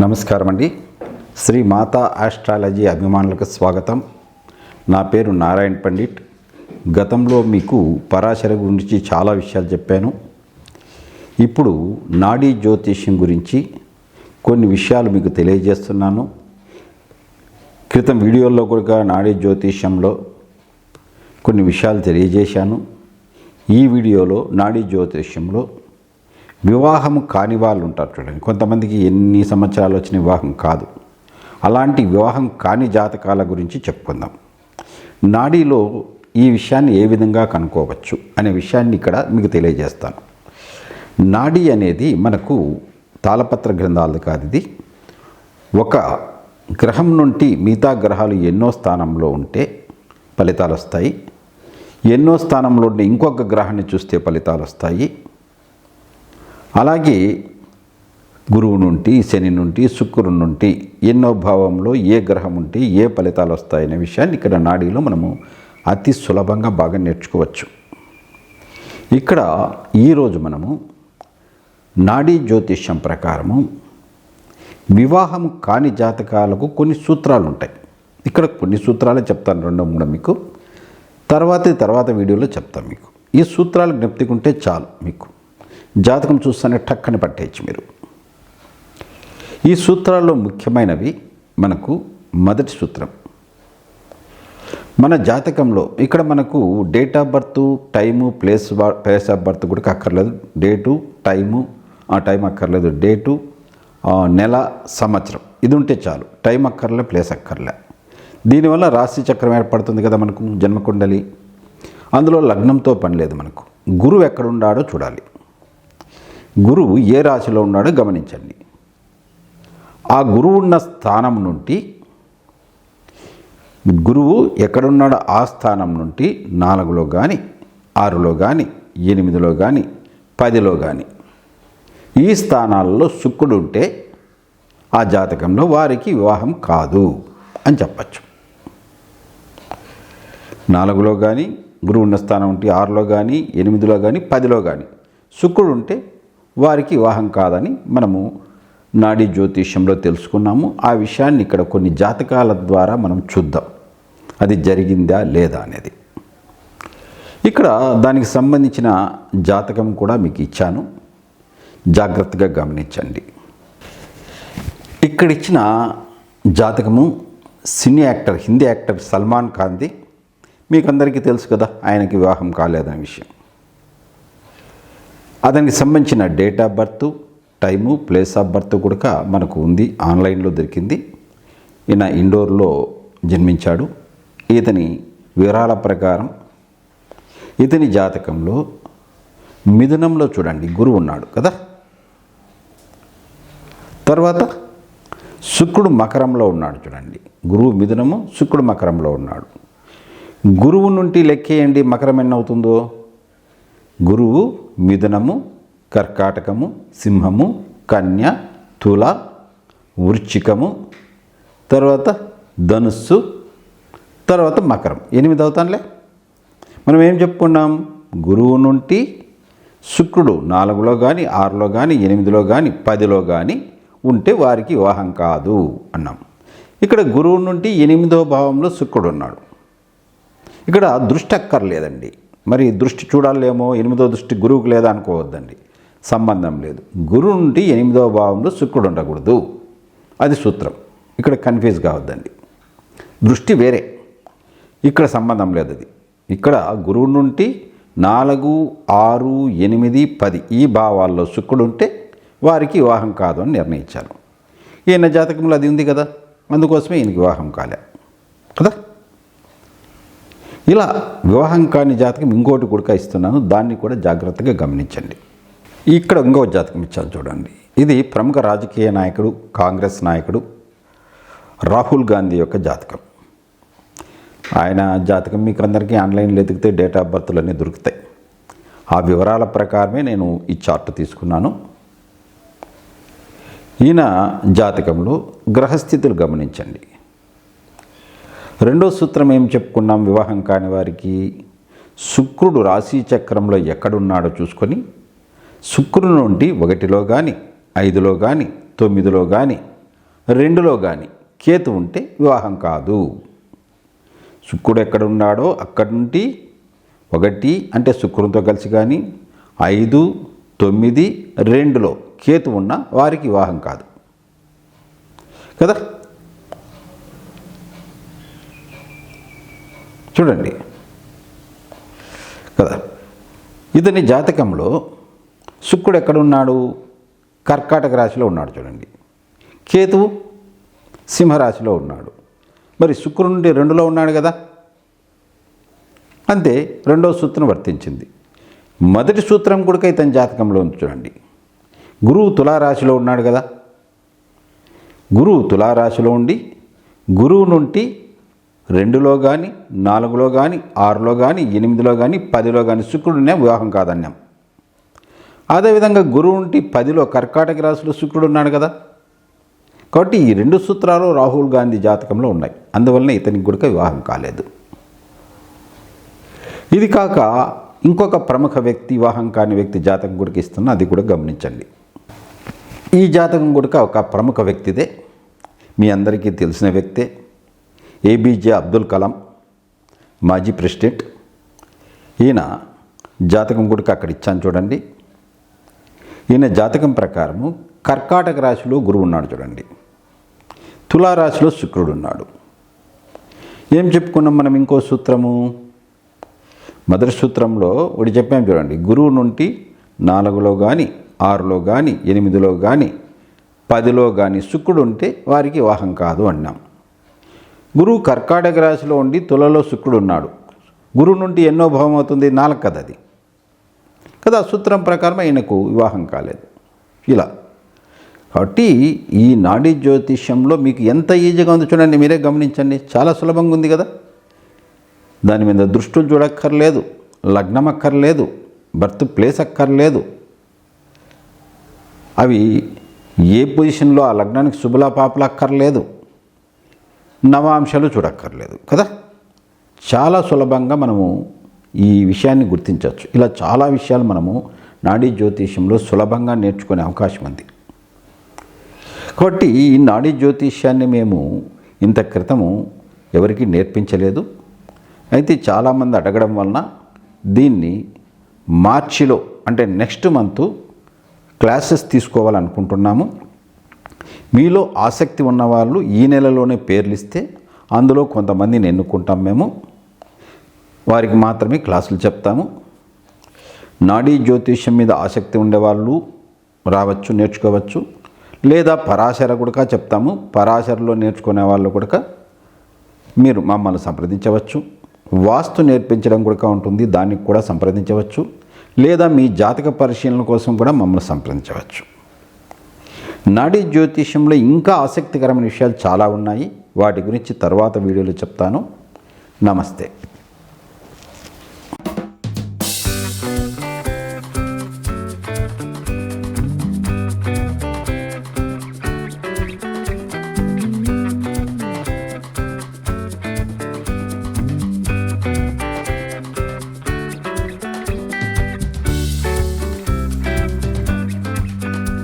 నమస్కారం అండి శ్రీ మాతా ఆస్ట్రాలజీ అభిమానులకు స్వాగతం. నా పేరు నారాయణ పండిట్. గతంలో మీకు పరాశర గురించి చాలా విషయాలు చెప్పాను. ఇప్పుడు నాడీ జ్యోతిష్యం గురించి కొన్ని విషయాలు మీకు తెలియజేస్తున్నాను. క్రితం వీడియోల్లో కూడా నాడీ జ్యోతిష్యంలో కొన్ని విషయాలు తెలియజేశాను. ఈ వీడియోలో నాడీ జ్యోతిష్యంలో వివాహం కాని వాళ్ళు ఉంటారు చూడండి. కొంతమందికి ఎన్ని సంవత్సరాలు వచ్చిన వివాహం కాదు. అలాంటి వివాహం కాని జాతకాల గురించి చెప్పుకుందాం. నాడీలో ఈ విషయాన్ని ఏ విధంగా కనుక్కోవచ్చు అనే విషయాన్ని ఇక్కడ మీకు తెలియజేస్తాను. నాడీ అనేది మనకు తాళపత్ర గ్రంథాలది కాదు ఇది. ఒక గ్రహం నుండి మిగతా గ్రహాలు ఎన్నో స్థానంలో ఉంటే ఫలితాలు వస్తాయి ఎన్నో స్థానంలో ఉండే ఇంకొక గ్రహాన్ని చూస్తే ఫలితాలు వస్తాయి అలాగే గురువు నుండి శని నుండి శుక్రు నుండి ఎన్నో భావంలో ఏ గ్రహం ఉంటే ఏ ఫలితాలు వస్తాయనే విషయాన్ని ఇక్కడ నాడీలో మనము అతి సులభంగా బాగా నేర్చుకోవచ్చు. ఇక్కడ ఈరోజు మనము నాడీ జ్యోతిష్యం ప్రకారము వివాహం కాని జాతకాలకు కొన్ని సూత్రాలు ఉంటాయి. ఇక్కడ కొన్ని సూత్రాలే చెప్తాను రెండో మూడో మీకు. తర్వాత తర్వాత వీడియోలో చెప్తాను మీకు. ఈ సూత్రాలు జ్ఞప్తికుంటే చాలు మీకు. జాతకం చూస్తేనే టక్కని పట్టేయచ్చు మీరు. ఈ సూత్రాల్లో ముఖ్యమైనవి మనకు మొదటి సూత్రం. మన జాతకంలో ఇక్కడ మనకు date of birth time place place of birth కూడా అక్కర్లేదు. డేటు టైము ఆ టైం అక్కర్లేదు. డేటు నెల సంవత్సరం. ఇది ఉంటే చాలు. టైం అక్కర్లే ప్లేస్ అక్కర్లే. దీనివల్ల రాశి చక్రం ఏర్పడుతుంది కదా మనకు జన్మకుండలి. అందులో లగ్నంతో పని లేదు మనకు. గురువు ఎక్కడున్నాడో చూడాలి. గురువు ఏ రాశిలో ఉన్నాడో గమనించండి. ఆ గురువు ఉన్న స్థానం నుండి గురువు ఎక్కడున్నాడో ఆ స్థానం నుండి నాలుగులో కానీ ఆరులో కానీ ఎనిమిదిలో కానీ పదిలో కానీ ఈ స్థానాల్లో శుక్రుడు ఉంటే ఆ జాతకంలో వారికి వివాహం కాదు అని చెప్పచ్చు. నాలుగులో కానీ గురువు ఉన్న స్థానం ఉంటే ఆరులో కానీ ఎనిమిదిలో కానీ పదిలో కానీ శుక్రుడు ఉంటే వారికి వివాహం కాదని మనము నాడీ జ్యోతిష్యంలో తెలుసుకున్నాము. ఆ విషయాన్ని ఇక్కడ కొన్ని జాతకాల ద్వారా మనం చూద్దాం. అది జరిగిందా లేదా అనేది. ఇక్కడ దానికి సంబంధించిన జాతకం కూడా మీకు ఇచ్చాను. జాగ్రత్తగా గమనించండి. ఇక్కడ ఇచ్చిన జాతకము cine actor Hindi actor Salman ఖాన్ది. మీకు అందరికీ తెలుసు కదా ఆయనకి వివాహం కాలేదనే విషయం. అతనికి సంబంధించిన date of birth time place of birth కూడా మనకు ఉంది. ఆన్లైన్లో దొరికింది. ఈయన ఇండోర్లో జన్మించాడు. ఇతని వివరాల ప్రకారం ఇతని జాతకంలో మిథునంలో చూడండి. గురువు ఉన్నాడు కదా? తర్వాత శుక్రుడు మకరంలో ఉన్నాడు చూడండి. గురువు మిథునము శుక్రుడు మకరంలో ఉన్నాడు. గురువు నుండి లెక్కేయండి. మకరం ఎన్నవుతుందో? గురువు మిథునము కర్కాటకము సింహము కన్య తుల వృచ్చికము తర్వాత ధనుస్సు తర్వాత మకరం. ఎనిమిది అవుతానులే. మనం ఏం చెప్పుకున్నాం? గురువు నుండి శుక్రుడు నాలుగులో కానీ ఆరులో కానీ ఎనిమిదిలో కానీ పదిలో కానీ ఉంటే వారికి వివాహం కాదు అన్నాం. ఇక్కడ గురువు నుండి ఎనిమిదో భావంలో శుక్రుడు ఉన్నాడు. ఇక్కడ దృష్టి అక్కర్లేదండి. మరి దృష్టి చూడాలేమో ఎనిమిదో దృష్టి గురువుకు లేదా అనుకోవద్దండి. సంబంధం లేదు. గురువు నుండి ఎనిమిదో భావంలో శుక్రుడు ఉండకూడదు. అది సూత్రం. ఇక్కడ కన్ఫ్యూజ్ కావద్దండి. దృష్టి వేరే. ఇక్కడ సంబంధం లేదు అది. ఇక్కడ గురువు నుండి నాలుగు ఆరు ఎనిమిది పది ఈ భావాల్లో శుక్రుడు ఉంటే వారికి వివాహం కాదు అని నిర్ణయించాను. ఈయన జాతకంలో అది ఉంది కదా. అందుకోసమే ఈయనకి వివాహం కాలే. కదా? ఇలా వివాహం కాని జాతకం ఇంకోటి కూడా ఇస్తున్నాను. దాన్ని కూడా జాగ్రత్తగా గమనించండి. ఇక్కడ ఇంకో జాతకం ఇచ్చాను చూడండి. ఇది ప్రముఖ రాజకీయ నాయకుడు కాంగ్రెస్ నాయకుడు రాహుల్ గాంధీ యొక్క జాతకం. ఆయన జాతకం మీకు అందరికీ ఆన్లైన్లో ఎతికితే డేట్ ఆఫ్ బర్త్లు అన్నీ దొరుకుతాయి. ఆ వివరాల ప్రకారమే నేను ఈ చార్ట్ తీసుకున్నాను. ఈయన జాతకంలో గ్రహస్థితులు గమనించండి. రెండో సూత్రం ఏం చెప్పుకున్నాం? వివాహం కాని వారికి శుక్రుడు రాశి చక్రంలో ఎక్కడున్నాడో చూసుకొని శుక్రుడు నుండి ఒకటిలో కానీ ఐదులో కానీ తొమ్మిదిలో కానీ రెండులో కానీ కేతు ఉంటే వివాహం కాదు. శుక్రుడు ఎక్కడున్నాడో అక్కడి నుండి ఒకటి అంటే శుక్రునితో కలిసి కానీ ఐదు తొమ్మిది రెండులో కేతు ఉన్న వారికి వివాహం కాదు. కదా? చూడండి. కదా? ఇతని జాతకంలో శుక్రుడు ఎక్కడున్నాడు? కర్కాటక రాశిలో ఉన్నాడు చూడండి. కేతువు సింహరాశిలో ఉన్నాడు. మరి శుక్రుడు నుండి రెండులో ఉన్నాడు కదా? అంతే రెండవ సూత్రం వర్తించింది. మొదటి సూత్రం కూడా ఇతని జాతకంలో ఉంది చూడండి. గురువు తులారాశిలో ఉన్నాడు కదా? గురువు తులారాశిలో ఉండి గురువు నుండి రెండులో కానీ నాలుగులో కానీ ఆరులో కానీ ఎనిమిదిలో కానీ పదిలో కానీ శుక్రుడునే వివాహం కాదన్నాం. అదేవిధంగా గురువు ఉంటే పదిలో కర్కాటక రాశిలో శుక్రుడు ఉన్నాడు కదా. కాబట్టి ఈ రెండు సూత్రాలు రాహుల్ గాంధీ జాతకంలో ఉన్నాయి. అందువలన ఇతనికి కూడా వివాహం కాలేదు. ఇది కాక ఇంకొక ప్రముఖ వ్యక్తి వివాహం కాని వ్యక్తి జాతకం కూడా ఇస్తున్నా అది కూడా గమనించండి. ఈ జాతకం కూడా ఒక ప్రముఖ వ్యక్తిదే. మీ అందరికీ తెలిసిన వ్యక్తే. ఏబీజే అబ్దుల్ కలాం మాజీ ప్రెసిడెంట్. ఈయన జాతకం కూడా అక్కడ ఇచ్చాను చూడండి. ఈయన జాతకం ప్రకారము కర్కాటక రాశిలో గురువు ఉన్నాడు చూడండి. తులారాశిలో శుక్రుడు ఉన్నాడు. ఏం చెప్పుకున్నాం మనం ఇంకో సూత్రము? మొదటి సూత్రంలో ఒకటి చెప్పాం చూడండి. గురువు నుండి నాలుగులో కానీ ఆరులో కానీ ఎనిమిదిలో కానీ పదిలో కానీ శుక్రుడు ఉంటే వారికి వివాహం కాదు అన్నాం. గురువు కర్కాటక రాశిలో ఉండి తులలో శుక్రుడు ఉన్నాడు. గురువు నుండి ఎన్నో భావం అవుతుంది నాలుగు కదా అది. కదా సూత్రం ప్రకారం ఆయనకు వివాహం కాలేదు. ఇలా. కాబట్టి ఈ నాడీ జ్యోతిష్యంలో మీకు ఎంత ఈజీగా ఉందో చూడండి మీరే గమనించండి. చాలా సులభంగా ఉంది కదా? దాని మీద దృష్టులు చూడక్కర్లేదు లగ్నం అక్కర్లేదు బర్త్ ప్లేస్ అక్కర్లేదు. అవి ఏ పొజిషన్లో? ఆ లగ్నానికి శుభలా పాపలు అక్కర్లేదు. నవాంశాలు చూడక్కర్లేదు కదా? చాలా సులభంగా మనము ఈ విషయాన్ని గుర్తించవచ్చు. ఇలా చాలా విషయాలు మనము నాడీ జ్యోతిష్యంలో సులభంగా నేర్చుకునే అవకాశం ఉంది. కాబట్టి ఈ నాడీ జ్యోతిష్యాన్ని మేము ఇంత క్రితము ఎవరికి నేర్పించలేదు. అయితే చాలామంది అడగడం వలన దీన్ని మార్చిలో అంటే నెక్స్ట్ మంత్ క్లాసెస్ తీసుకోవాలనుకుంటున్నాము. మీలో ఆసక్తి ఉన్న వాళ్ళు ఈ నెలలోనే పేర్లు ఇస్తే అందులో కొంతమందిని ఎన్నుకుంటాం మేము. వారికి మాత్రమే క్లాసులు చెప్తాము. నాడీ జ్యోతిష్యం మీద ఆసక్తి ఉండేవాళ్ళు రావచ్చు నేర్చుకోవచ్చు. లేదా పరాశర కూడా చెప్తాము. పరాశరలో నేర్చుకునే వాళ్ళు కూడా మీరు మమ్మల్ని సంప్రదించవచ్చు. వాస్తు నేర్పించడం కూడా ఉంటుంది. దానికి కూడా సంప్రదించవచ్చు. లేదా మీ జాతక పరిశీలన కోసం కూడా మమ్మల్ని సంప్రదించవచ్చు. నాడీ జ్యోతిష్యంలో ఇంకా ఆసక్తికరమైన విషయాలు చాలా ఉన్నాయి. వాటి గురించి తర్వాత వీడియోలో చెప్తాను. నమస్తే.